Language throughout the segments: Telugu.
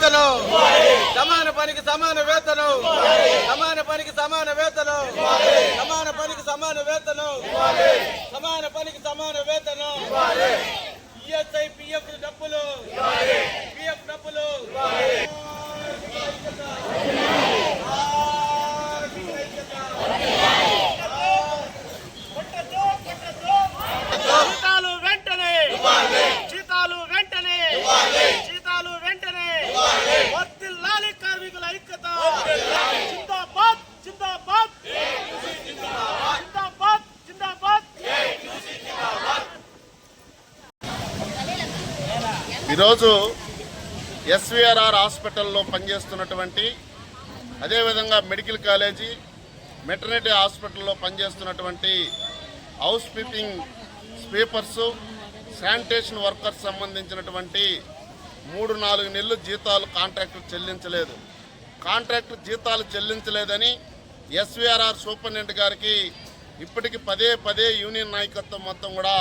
వేతనం. సమాన పనికి సమాన వేతనం. సమాన పనికి సమాన వేతనం. సమాన పనికి సమాన వేతనం. సమాన పనికి సమాన వేతనం. ఈఎస్ఐ పిఎఫ్ డబ్బులు. పిఎఫ్ డబ్బులు. ఈరోజు ఎస్విఆర్ఆర్ హాస్పిటల్లో పనిచేస్తున్నటువంటి అదేవిధంగా మెడికల్ కాలేజీ మెటర్నిటీ హాస్పిటల్లో పనిచేస్తున్నటువంటి house keeping sweepers sanitation workers సంబంధించినటువంటి మూడు నాలుగు నెలలు జీతాలు కాంట్రాక్టర్ చెల్లించలేదు. కాంట్రాక్టర్ జీతాలు చెల్లించలేదని ఎస్విఆర్ఆర్ సూపరింటెండెంట్ గారికి ఇప్పటికి పదే పదే యూనియన్ నాయకత్వం మొత్తం కూడా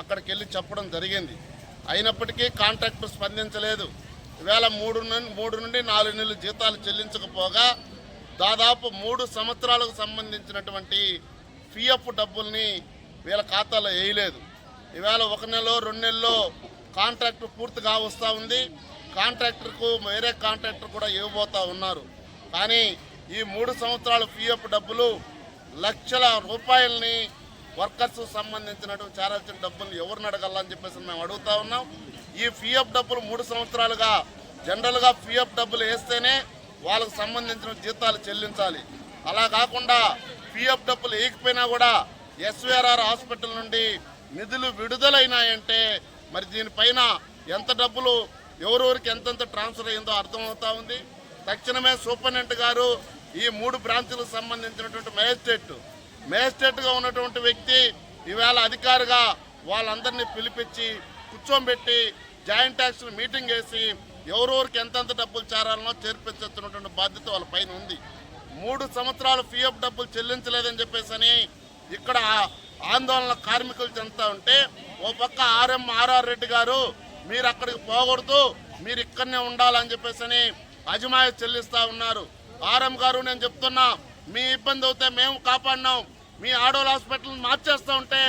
అక్కడికి వెళ్ళి చెప్పడం జరిగింది. అయినప్పటికీ కాంట్రాక్టర్ స్పందించలేదు. ఈవేళ మూడు నుండి మూడు నుండి నాలుగు నెలలు జీతాలు చెల్లించకపోగా దాదాపు మూడు సంవత్సరాలకు సంబంధించినటువంటి పిఎఫ్ డబ్బుల్ని వీళ్ళ ఖాతాలో వేయలేదు. ఈవేళ ఒక నెలలో రెండు నెలల్లో కాంట్రాక్టర్ పూర్తిగా వస్తూ ఉంది. కాంట్రాక్టర్కు వేరే కాంట్రాక్టర్ కూడా ఇవ్వబోతా ఉన్నారు. కానీ ఈ మూడు సంవత్సరాల పిఎఫ్ డబ్బులు లక్షల రూపాయలని వర్కర్స్ సంబంధించినటువంటి చేరాల్సిన డబ్బులు ఎవరిని అడగాలని చెప్పేసి మేము అడుగుతా ఉన్నాం. ఈ ఫీఎఫ్ డబ్బులు మూడు సంవత్సరాలుగా జనరల్గా ఫీఎఫ్ డబ్బులు వేస్తేనే వాళ్ళకు సంబంధించిన జీతాలు చెల్లించాలి. అలా కాకుండా పిఎఫ్ డబ్బులు వేయకపోయినా కూడా ఎస్విఆర్ఆర్ హాస్పిటల్ నుండి నిధులు విడుదలైనాయంటే మరి దీనిపైన ఎంత డబ్బులు ఎవరెవరికి ఎంతెంత ట్రాన్స్ఫర్ అయ్యిందో అర్థమవుతా ఉంది. తక్షణమే సూపరింటెండెంట్ గారు ఈ మూడు బ్రాంచులకు సంబంధించినటువంటి మేజిస్ట్రేట్ మేజిస్ట్రేట్గా ఉన్నటువంటి వ్యక్తి ఈవేళ అధికారిగా వాళ్ళందరినీ పిలిపించి కూర్చోబెట్టి జాయింట్ యాక్షన్ మీటింగ్ వేసి ఎవరెవరికి ఎంతెంత డబ్బులు చేరాలనో చేర్పించుతున్నటువంటి బాధ్యత వాళ్ళ పైన ఉంది. మూడు సంవత్సరాలు పిఎఫ్ డబ్బులు చెల్లించలేదని చెప్పేసి అని ఇక్కడ ఆందోళన కార్మికులు చెందుతా ఉంటే ఓ పక్క ఆర్ఎం ఆర్ఆర్ రెడ్డి గారు మీరు అక్కడికి పోకూడదు మీరు ఇక్కడనే ఉండాలని చెప్పేసి అని అజమాయి చెల్లిస్తా ఉన్నారు. ఆర్ఎం గారు నేను చెప్తున్నా మీ ఇబ్బంది అవుతే మేము కాపాడినాం. మీ ఆడోల్ హాస్పిటల్ మార్చేస్తూ ఉంటే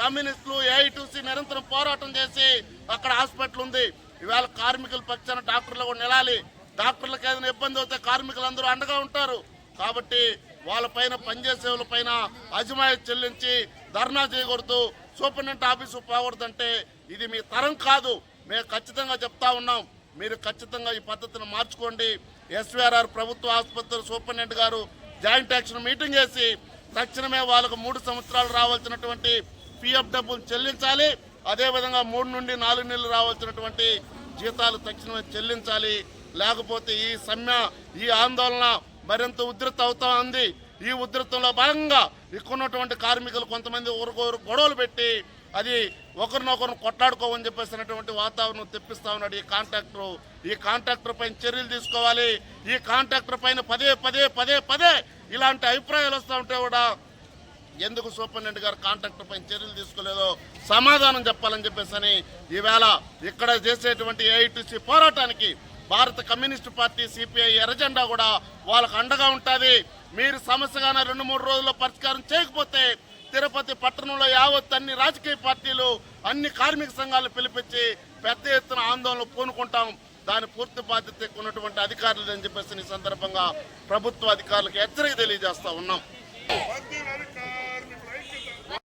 కమ్యూనిస్టులు ఏఐటీసీ నిరంతరం పోరాటం చేసి అక్కడ హాస్పిటల్ ఉంది. ఇవాళ కార్మికుల పక్షాన డాక్టర్లు కూడా నిలాలి డాక్టర్లకు ఏదైనా ఇబ్బంది అవుతే కార్మికులందరూ అండగా ఉంటారు. కాబట్టి వాళ్ళపైన పనిచేసే పైన అజమాయితీ చెల్లించి ధర్నా చేయకూడదు. సూపరింటెండెంట్ ఆఫీసు పోకూడదంటే ఇది మీ తరం కాదు. మేము ఖచ్చితంగా చెప్తా ఉన్నాం. మీరు ఖచ్చితంగా ఈ పద్ధతిని మార్చుకోండి. ఎస్వీఆర్ఆర్ ప్రభుత్వ ఆసుపత్రి సూపరింటెండెంట్ గారు జాయింట్ యాక్షన్ మీటింగ్ వేసి తక్షణమే వాళ్ళకు మూడు సంవత్సరాలు రావాల్సినటువంటి పిఎఫ్ డబ్బులు చెల్లించాలి. అదేవిధంగా మూడు నుండి నాలుగు నెలలు రావాల్సినటువంటి జీతాలు తక్షణమే చెల్లించాలి. లేకపోతే ఈ సమ్మె ఈ ఆందోళన మరింత ఉధృత అవుతా ఉంది. ఈ ఉధృతంలో భాగంగా ఇక్కడున్నటువంటి కార్మికులు కొంతమంది ఊరుకోరు గొడవలు పెట్టి అది ఒకరినొకరు కొట్లాడుకోవని చెప్పేసినటువంటి వాతావరణం తెప్పిస్తా ఉన్నాడు ఈ కాంట్రాక్టర్. ఈ కాంట్రాక్టర్ పైన చర్యలు తీసుకోవాలి. ఈ కాంట్రాక్టర్ పైన పదే పదే పదే పదే ఇలాంటి అభిప్రాయాలు వస్తూ ఉంటే కూడా ఎందుకు సూపరింటెండెంట్ గారు కాంట్రాక్టర్ పైన చర్యలు తీసుకోలేదో సమాధానం చెప్పాలని చెప్పేసి ఈవేళ ఇక్కడ చేసేటువంటి ఏఐటీసీ పోరాటానికి భారత కమ్యూనిస్టు పార్టీ సిపిఐ ఎర్రజెండా కూడా వాళ్ళకు అండగా ఉంటుంది. మీరు సమస్యగానే రెండు మూడు రోజుల్లో పరిష్కారం చేయకపోతే తిరుపతి పట్టణంలో యావత్ అన్ని రాజకీయ పార్టీలు అన్ని కార్మిక సంఘాలు పిలిపించి పెద్ద ఎత్తున ఆందోళన పూనుకుంటాం. దాని పూర్తి బాధ్యత ఉన్నటువంటి అధికారులు అని చెప్పేసి ఈ సందర్భంగా ప్రభుత్వ అధికారులకు హెచ్చరిక తెలియజేస్తా ఉన్నాం.